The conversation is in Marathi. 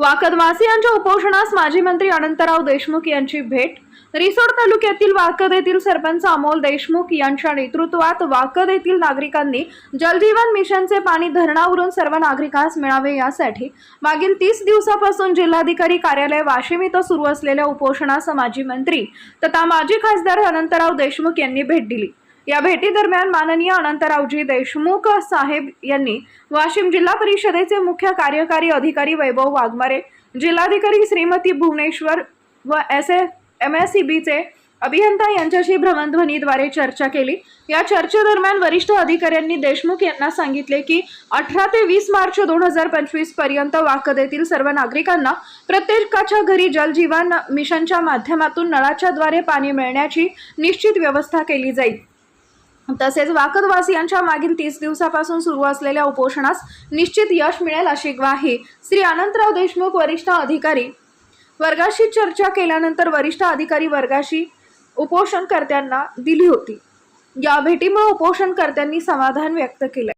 वाकदवासियांच्या उपोषणास माजी मंत्री अनंतराव देशमुख यांची भेट. रिसोड तालुक्यातील वाकद येथील सरपंच अमोल देशमुख यांच्या नेतृत्वात वाकद येथील नागरिकांनी जलजीवन मिशनचे पाणी धरणावरून सर्व नागरिकांस मिळावे यासाठी मागील तीस दिवसापासून जिल्हाधिकारी कार्यालय वाशिम इथं सुरू असलेल्या उपोषणास माजी मंत्री तथा माजी खासदार अनंतराव देशमुख यांनी भेट दिली. या भेटीदरम्यान माननीय अनंतरावजी देशमुख साहेब यांनी वाशिम जिल्हा परिषदेचे मुख्य कार्यकारी अधिकारी वैभव वाघमारे जिल्हाधिकारी श्रीमती भुवनेश्वर व एस एम एस सी बीचे अभियंता यांच्याशी भ्रमणध्वनीद्वारे चर्चा केली. या चर्चेदरम्यान वरिष्ठ अधिकाऱ्यांनी देशमुख यांना सांगितले की अठरा ते वीस मार्च दोन हजार पंचवीसपर्यंत वाकदेतील सर्व नागरिकांना प्रत्येकाच्या घरी जलजीवन मिशनच्या माध्यमातून नळाच्याद्वारे पाणी मिळण्याची निश्चित व्यवस्था केली जाईल. तसेच वाकदवासियांच्या मागील तीस दिवसापासून सुरू असलेल्या उपोषणास निश्चित यश मिळेल अशी ग्वाही श्री अनंतराव देशमुख वरिष्ठ अधिकारी वर्गाशी चर्चा केल्यानंतर वरिष्ठ अधिकारी वर्गाशी उपोषणकर्त्यांना दिली होती. या भेटीमुळे उपोषणकर्त्यांनी समाधान व्यक्त केले.